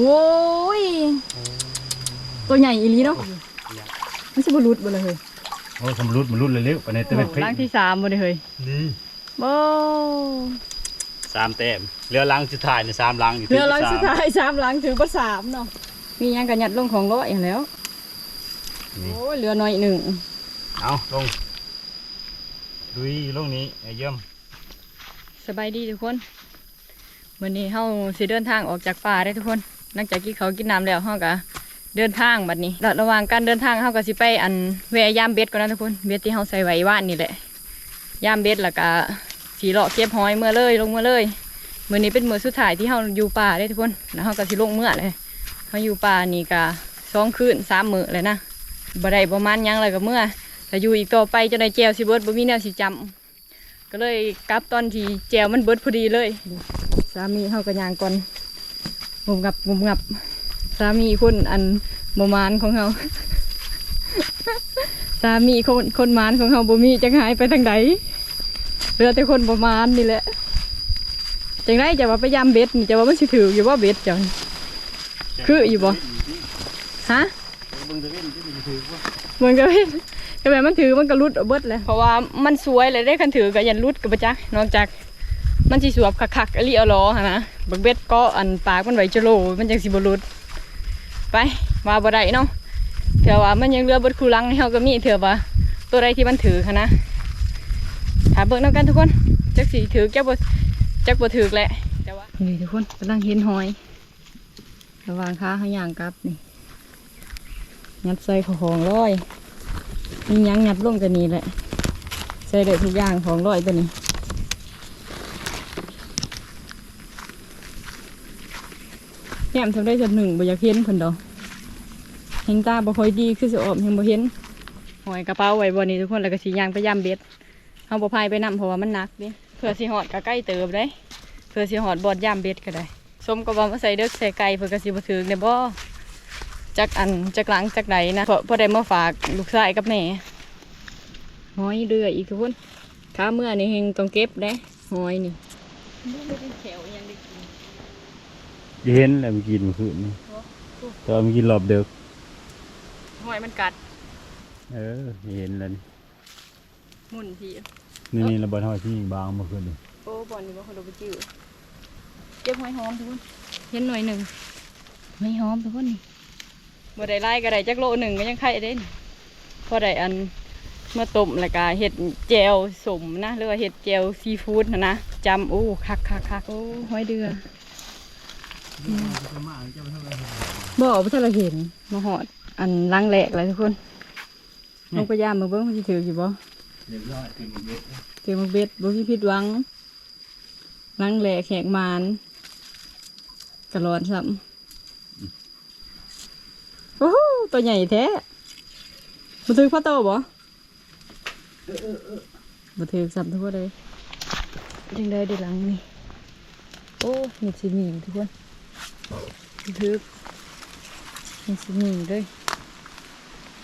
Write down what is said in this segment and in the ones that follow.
โว้ยตัวใหญ่อีหลีเนาะมันสิบ่หลุดบ่เลยเฮ้ยโอ้สำรุดมันรุดเลยเร็วไปในตะเวนพริกล้างที่สามบ่เลยเฮ้ยนี่โอ้สามแต้มเรือลังสุดท้ายในสามลังอยู่เรือล้างที่สุดท้ายสามล้างถือบ่สามเนาะมีหยังก็ยัดลงของร้อยอย่างแล้วนี่โอ้ยเหลือน้อยหนึ่งเอาลงดุยลงนี้ไอ้เยี่ยมสบายดีทุกคนวันนี้เฮาสิเดินทางออกจากป่าได้ทุกคน หลังจากกินเขาวกินน้ำแล้วเฮาก็เดินทางบัดนี้ระระหว่างการเดินทางเฮาก็สิไปอันแวะยามเบ็ดก่อนนะทุกคนเบ็ดที่เฮาใส่ไว้ว่านนี่แหละยามเบ็ดแล้วก็สีเลาะเก็บหอยเมื่อเลยลงเมื่อเลยมื้อนี้เป็นมื้อสุดท้ายที่เฮาอยู่ป่าได้ทุกคนแล้วเฮาก็สิลงเมื่อเลยเฮาอยู่ป่านี่ก็สองคืนสามมื้อเลยนะบ่ได้ประมาณหยังเลยก็เมื่อแต่อยู่อีกต่อไปจนได้แจวสิเบิดบ่มีแนวสิจำก็เลยกลับตอนที่แจวมันเบิดพอดีเลย สามีเขากระยางก่อน งมงับงมงับสามีคนอันบมานของเขาสามีคนคนมานของเขาบ่มีจังหายไปทางใดเหลือแต่คนบมานนี่แหละจังไรจะว่าพยายามเบ็ดนี่จะว่ามันสิถืออยู่ว่าเบ็ดจังคืออยู่บ่ฮะเบิ่งตะเวนที่มันจะถือนก็เป็นก็แบบมันถือมันก็รุดเอาเบิดเลยเพราะว่ามันสวยเลยได้คันถือก็ยันรุดกับประจักนอกจาก มันสิสวบคักๆอลิเอาล้อหั่นะบักเบ็ดก็อันปากมันไหวจะโลมันจังสิบรุดไปมาบ่ได้เนาะเถื่อว่ามันยังเหลือบดคูลังให้เฮาก็มีเถื่อว่าตัวใดที่มันถือหั่นนะถามเบิ่งนำกันทุกคนจักสิถือแจักบ่จักบ่ถือแหละแต่ว่านี่ทุกคนกำลังเห็นหอยระว่างขาเขย่างกลับนี่งัดใส่ของร้อยมียังงัดลงตัวนี้แหละใส่ได้ทุกอย่างของร้อยตัวนี้ แก้ มทำได้จนหนึ่งบ่อยากเห็นเพิ่นดอกเห็นตาบ่ค่อยดีคือสิออมยังบ่เห็นหอยกระเป๋าไว้บ่นี้ทุกคนแล้วก็สิยางไปย่ำเบ็ดเฮาบ่พายไปนํเพราะว่ามันหนักเด้เพื่อสิฮอดก็ใกล้เติบได้เพื่อสิฮอดบอดย่ำเบ็ดก็ได้สมกับว่ามาใส่เด็กใส่ไก่เพื่อก็สิบ่ถึกเด้บ่จากอันจากหลังจากไหนนะเพราะพอได้มาฝากลูกชายกับแม่หอยเรืออีกทุกคนข้าเมื่อนี่เฮงต้องเก็บได้หอยนี่ เห็นแล้วมันกินเมื่อคืนนี่แตอนมันกินรอบเดียวหอยมันกัด เออเห็นแล้วนี่หมุนทีนี่นี่ระเบิดหอยที่บางเมื่อคืนนี่โอ้บอลนี่บอคนเราไปจื้อเก็บหอยหอมทุกคนเห็นหน่อยหนึ่งหอยหอมทุกคนนี่บ่ได้ไล่ก็ได้จักโลหนึ่งก็ยังไข่ได้นี่พอได้อันเมื่อต้มแล้วก็เห็ดแจวสมนะหรือว่าเห็ดแจวซีฟู้ดนะนะจำโอ้คักคักคักโอ้หอยเดือ บ่บ่ทันเราเห็นมาหอด อันล้างแหลกเลยทุกคนลงไปย่ามมือเบิ้งมันสิถืออยู่บ่เรียบร้อยกินเยอะถือมาเบ็ดบ่มีผิดหวังล้างแหลกแขกมานกระร้อนซ้ำโอ้โหตัวใหญ่แท้บ่ถือพ่อโตบ่บ่ถือซ้ำทุกคนเลยจังได้ได้หลังนี่โอ้มีสิมีทุกคน บ่ถือนี่สิมีด้วย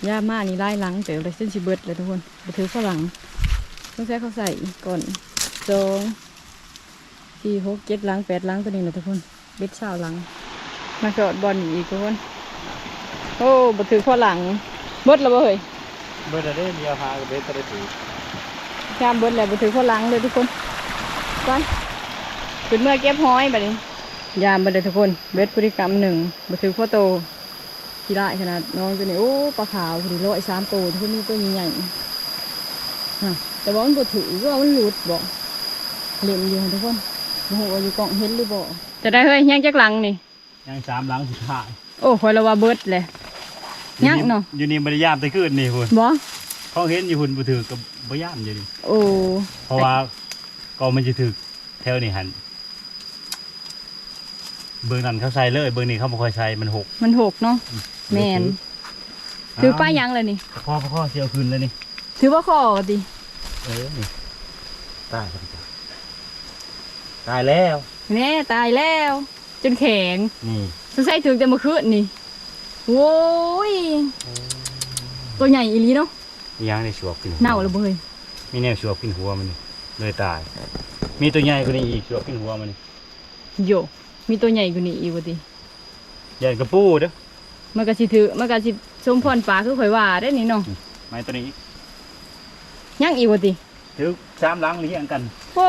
ย่ามานี่ไล่หลังเต๋อเลยเส้นสิเบิดเลยทุกคนไปถือฝรั่งต้องใช้เขาใส่ก่อนสองสี่หกเจ็ดหลังแปดหลังตัวนี้นะทุกคนเบ็ดเช้าหลัง มาจอดบอลอีกทุกคนโอ้บถือฝรั่งเบิดแล้วบ่เฮ้ยเบิดได้เดียวหากับเบ็ดก็ได้ถือชามเบิดแล้วบถือฝรั่งเลยทุกคนไปขึ้นเมื่อเก็บห้อยแบบนี้ ยามบันไดทุกคนเบ็ดพฤติกรรมหนึ่งบถือพ่อโตที่ได้ขนาดน้องตัวนี้โอ้ปลาขาวพอดีร้อยสามตัวทุกคนนี่ตัวใหญ่ๆฮะแต่ว่ามันบ่ถือว่ามันหลุดบอกเล่นอยู่ทุกคนโอ้โหว่าอยู่กล่องเห็นหรือบ่จะได้เฮ้ยยังจักหลังนี่ยังสามลังสุดท้ายโอ้คอยละว่าเบิดเลยยังเนาะอยู่นี่บริยามแต่คืนนี่คุณบ่เขาเห็นอยู่หุ่นบ่ถือกับบริยามอยู่นี่โอ้เพราะว่าก็มันจะถือแถวนี่หัน เบื้องนั้นเขาใส่เลย เบื้องนี้เขาไม่ค่อยใส่มันหกมันหกเนาะแมนถือป้ายยังเลยนี่พ่อพ่อเสียวคืนแล้วนี่ถือว่าข้อดิเออนี่ตายครับจ้ะตายแล้วแน่ตายแล้ว จนแข็งนี่สงสัยถึงแต่เมื่อคืนนี่โว้ยตัวใหญ่อีหลีเนาะมียังในชวบกินหัวเน่าแล้วเบยมีแนวชวบกินหัวมันนี่เลยตาย มีตัวใหญ่กว่านี้อีกชวบกินหัวมันนี่โย มีตัวใหญ่กว่านี้อีกวะดิใหญ่กระปูเด้อมันก็สิถือมันก็สิสมพรปลาคือข่อยว่าได้นี่เนาะไม้ตัวนี้ยังอีกว่าติถือสามหลังเลี้ยงกันโอ้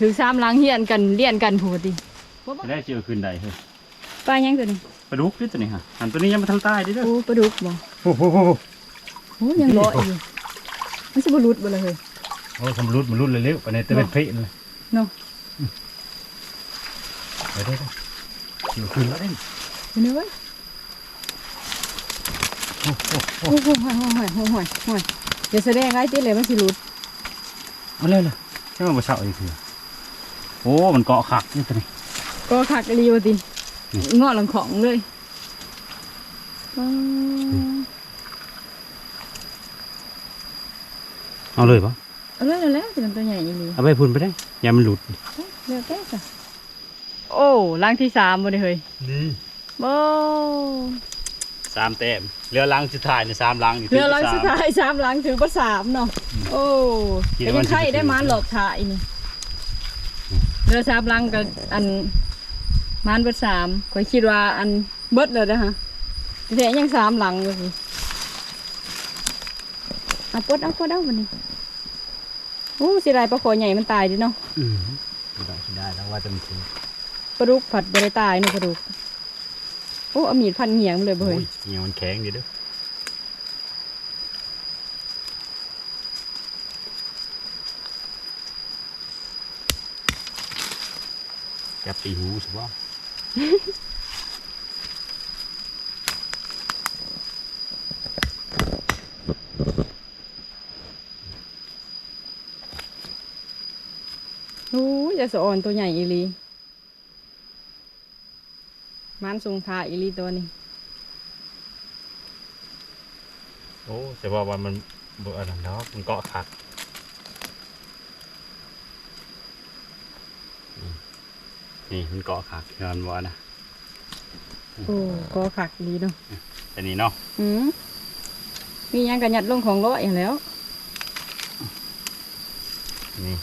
ถือสามหลังเฮียนกันเลียนกันพูดติจะได้เจอคืนใดเฮ้ยปลายังตัวนี้ปลาดุกด้วยตัวนี้ฮะอันตัวนี้ยังมาทางใต้เด้อเด้อโอ้ปลาดุกบ่โอ้โหโอ้ยังรออยู่มันสิบ่หลุดบ่ล่ะเฮ้ยโอ้ทำรุดมันรุดเลยเร็วอันนี้จะเป็นเพลนเลยเนาะ ไปได้ได้เจอคืนแล้วเด้เห็นไหมเว้ยโอ้โหโอ้โหห่วยห่วยห่วยห่วยห่วยอย่าแสดงไอ้ติเลยมันสิหลุดเอาเลยเลยใช่ไหมมาเช่าอีกทีโอ้ มันเกาะขักนี่ตัวนี้ก็คักอีหลีว่าติอืมงอหลังของเลยว้าวเอาเลยปะเอาเลยเอาแล้วเป็นตัวใหญ่อีหลีเอาไปพุ่นไปได้อย่ามันหลุดเร็วแก่จ้ะ โอ้ลังที่สามบ่ได้เฮ้ยนี่โอ้สามแต้มเรือลังสุดท้ายเนี่ยสามลังนี่เรือลังสุดท้ายสามลังถือว่าสามเนาะโอ้คิดแต่ว่ามัยันงสิไข่ไปถึงได้มานหลอกถ่ายนี่เรือสามลังกับอันมานเบิดสามข่อยคิดว่าอันเบิดเลยนะฮะแต่ยังสามหลังอยู่สิเอาปลดเอาปลดเอาวันนี้โอ้สิไรปลาขอใหญ่มันตายดิเนาะอืมได้ได้แล้วว่าจะมันถึง ปลาดุกผัดบริตายเนาะปลาดุก โอ้เอามีดพันเหียงมาเลยเบโอ้ยยเหนียวมันแข็งดีเด้อจับตีหูสิว่าโอ้ยจะสะอ่อนตัวใหญ่อีหลี มันสูงทาอีหลีตัวนี้ โอ้แต่ว่าวันมันเบื่อหนังดอกมันเกาะขักนี่นี่มันเกาะขักเงินว่านะโอ้ก็ขักอีหลีเนาะแต่นี่เนาะอืมมีหยังกันยัดลงของร้อยอย่างแล้ว นี่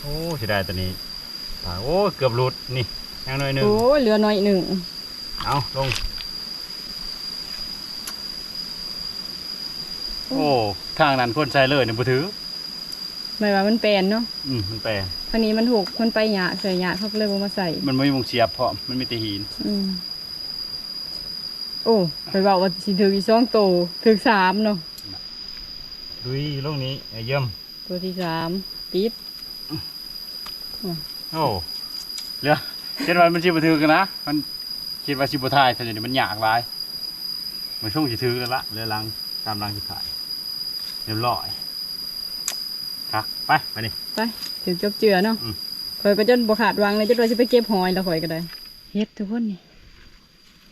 โอ้เสียดายตัวนี้อ่าโอ้ เกือบหลุดนี่ ยังหน่อยหนึ่งโอ้ยเหลือหน่อยหนึ่งเอาลง โอ้ทางนั้นคนใช้เลยเนี่ยบ่ถือหมายว่ามันแปลนเนาะอืมมันแปลทางนี้มันถูกมันไปหยาใส่หยาเขาก็เลยบ่มาใส่มันไม่มีวงเสียบเพราะมันมีแต่หินอืมโอ้ไปบอกว่าสิถืออีกสองโตวถือสามเนาะดุยลงนี้ไอ้เยี่ยมตัวที่สามปิดโอ้เรือ เจ็ดวันมันชิบถือกันนะ มันคิดว่าชิบทายแต่เดี๋ยวนี้มันยากหลายมันช่วงสิถือแล้วละเรือลังตามลังที่ขายเรียบร้อยครับไปไปนี่ไปถือจบเจือเนาะอืมข่อยก็จนบ่ขาดวางเลยจนว่าสิไปเก็บหอยแล้วข่อยก็ได้เฮ็ดทุกคนนี่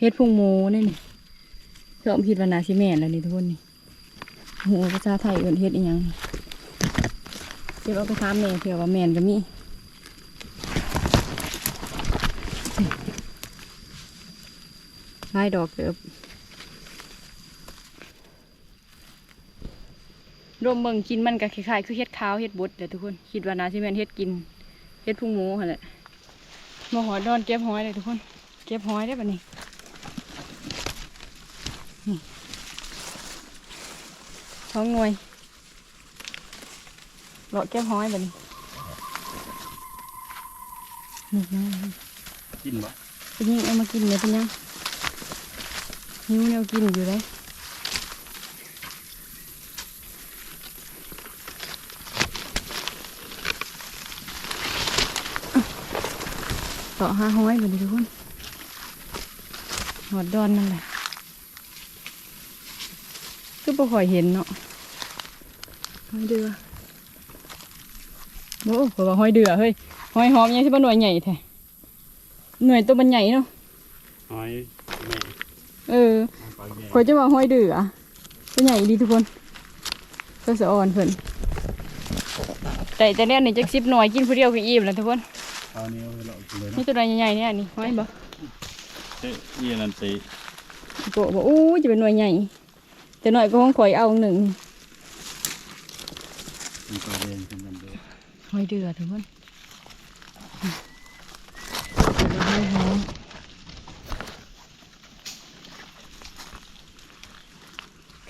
เฮ็ดพุงโมนี่นี่เพิ่มผิดว่านาสิแม่นแล้วนี่ทุกคนนี่โหภาษาไทยเอิ้นเฮ็ดอีหยังนี่เดี๋ยวเอาไปถามแม่เผื่อว่าแม่นก็มี ลายดอกเติบรวมเบิ่งกินมันก็คล้ายๆคือเฮ็ดขาวเฮ็ดบดเด้อทุกคนคิดว่านาสิแม่นเฮ็ดกินเฮ็ดพุงหมูหั่นแหละมาหอดอนเก็บหอยเลยทุกคน เก็บหอยได้ปะนี่นี่ท้องหน่วยเลาะเก็บหอยปะนี่นี่น้องกินบ่เป็นยังเอามากินเนี่ยเป็นยัง หิวแนวกินอยู่เลยต่อห้าห้อยไปเลยทุกคนหอดดอนนั่นแหละคือบ่ค่อยเห็นเนาะห้อยเดือโอ้โหว่าห้อยเดือเฮ้ยห้อยหอมยังที่บ้าหน่วยใหญ่แท้หน่วยตัวมันใหญ่เนาะหอย เออปลาแย่ข่อยจะมาห้อยเดือตัวใหญ่ดีทุกคนเพื่อสะอ่อนเพิ่นแต่แต่เนี่ยนี่จักสิบหน่วยกินผู้เดียวก็อิ่มแล้วทุกคนเอานี้เอาไปเลาะกินเลยนี่เนาะตัวใหญ่ๆเนี่ยนี่ห้อยบ่เอ๊ะเยี่ยนันตีโกะบอกอู้จะเป็นหน่วยใหญ่แต่หน่อยก็ของข่อยเอาหนึ่งมันก็เรียนขึ้นกันเด้อห้อยเดือทุกคนห้อยหอม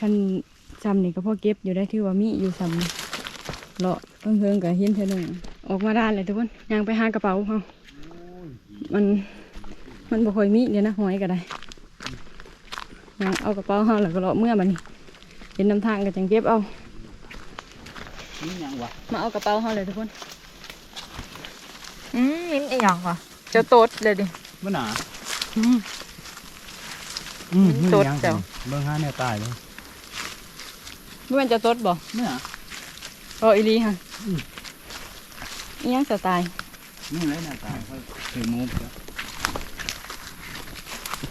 คันจำนี่ก็พอเก็บอยู่ได้ถือว่ามีอยู่ซ้ำนี่เลาะเพิ่งเพิ่งกับเห็นเท่านึงออกมาด้านเลยทุกคนยางไปหากระเป๋าเขามันมันบ่ค่อยมีเดี๋ยวนะหอยก็ได้ยางเอากระเป๋าเขาแล้วก็เลาะเมื่อมันนี่เห็นนำทางก็จังเก็บเอานี่ยังวะมาเอากระเป๋าเขาเลยทุกคนอืมมิ้นอีหยังวะเจะโตดเลยดิมันหนาอืมอืมสดเจ้าเบิ่งห้าแนวตายเลย บ่แม่นจะตดบ่เนี่ยโอ้อีหลีค่ะอืม อีหยังสไตล์นี่เลยแนวตายเขาเคยมูฟแล้ว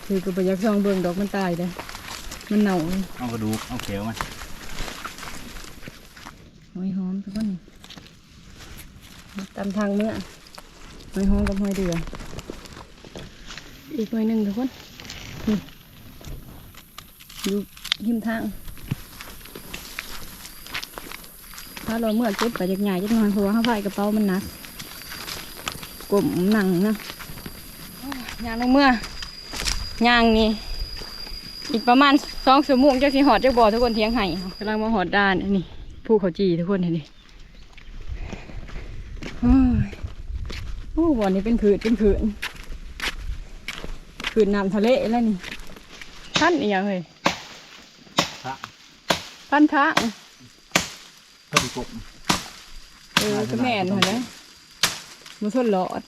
คือก็บ่อยากซองเบิ่งดอกมันตายเด้อมันเน่าเลยเอากระดูกเอาเขียวมาหอยหอมทุกคนตามทางเมื่อหอยหอมกับหอยเดืออีกหน่อยหนึ่งทุกคนนี่อยู่ริมทาง ถ้าเราเมื่อเก็บไปจากใหญ่จักหน่อยเพราะว่าเขาพายกระเป๋ามันหนักกลมหนังนะโอ้ยย่างลงเมื่อย่างนี่อีกประมาณสองชั่วโมงจะสิหอดจะบ่อทุกคนเทียงไห้เขากำลังมาหอดด้านอันนี้ผู้เขาจีทุกคนเห็นดิโอ้ยโอ้บ่อนี้เป็นผืดเป็นผืนผืนน้ำทะเลแล้วนี่ท่านอีหยังเลยพระท่านทา งต้นกบเออก็แม่นเหรอนะมาทนหลอด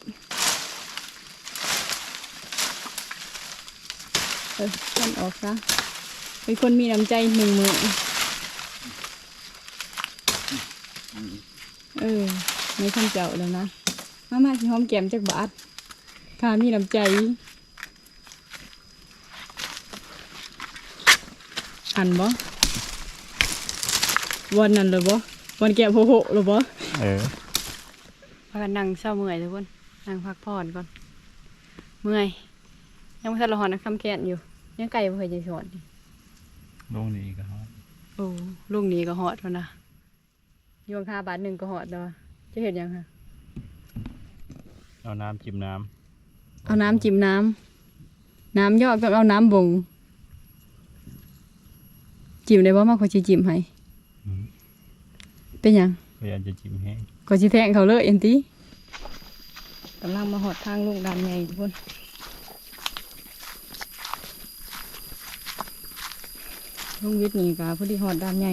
เออท่านออกซะเป็นคนมีน้ำใจหนึ่งมือเออไม่ทำเจ้าแล้วนะมามาสิหอมแก้มจากบาทข้ามีน้ำใจหันบ่วันนั้นเลยบ่ วันแก้มโหโหเลยบ่เออพากันนั่งเศร้าเมื่อยทุกคนนั่งพักผ่อนก่อน เมื่อย ยังไม่ทันละหอนนักทำแคนอยู่ ยังไก่บ่เคยจะสอนดิลงนี่ก็ฮอดโอ้ลูกนี้ก็หอดแล้วนะยวงค่าบาทหนึ่งก็หอดแล้วจะเห็นยังคะเอาน้ำจิ้มน้เอาน้ำจิ้มน้ำน้ำยอกต้องเอาน้ำบ่งจิ้มได้บ่มากกว่าสิจิ้มให้ำอืม เป็นหยังพยายามจะจิ้มแห้งก็สิแทงเขาเลยเอ็นติกำลังมาหอดทางลุงดำไงทุกคนลุงวิทย์นี่กะพอดีหอดดำไง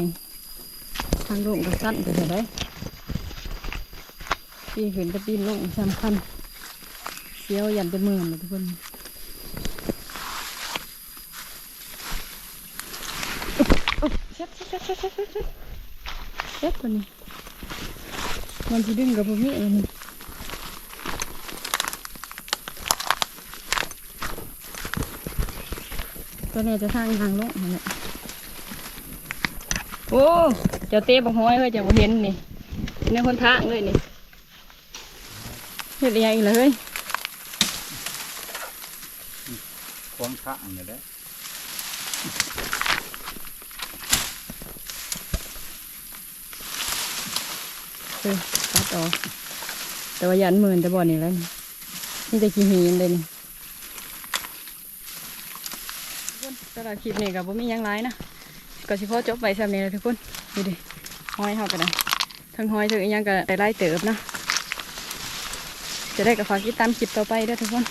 ทางลุงกับสั้นก็จะได้ปีนขึ้นจะปีนลงสำคัญเสียวยันจะมือนะทุกคนอุ๊บเช็ดเช็ดเช็ดเช็ด เช็ดเช็ดเช็ดตัวนี้มันที่ดึงกับพวกนี้เลยนี่ตัวนี้จะสร้างทางลงนั่นแหละโอ้เจะเตะบักห้อยเฮ้ยเจะบ่เห็นนี่ในคนทางเลยนี่เห็ดอะไรอีกเลยเฮ้ยควงข้างเลยแหละ เออตัดออกแต่ว่ายันหมื่นแต่บ่อนี่แล้วนี่นี่จะขี้หินเลยนี่สำหรับคลิปนี้กับผมมียังไรนะก็สิพอจบไปสำเนียงทุกคนดูดิห้อยเฮากันนะทั้งห้อยทั้งยังก็ได้ไล่เติบนะจะได้กับฝากติดตามคลิปต่อไปด้วยทุกคน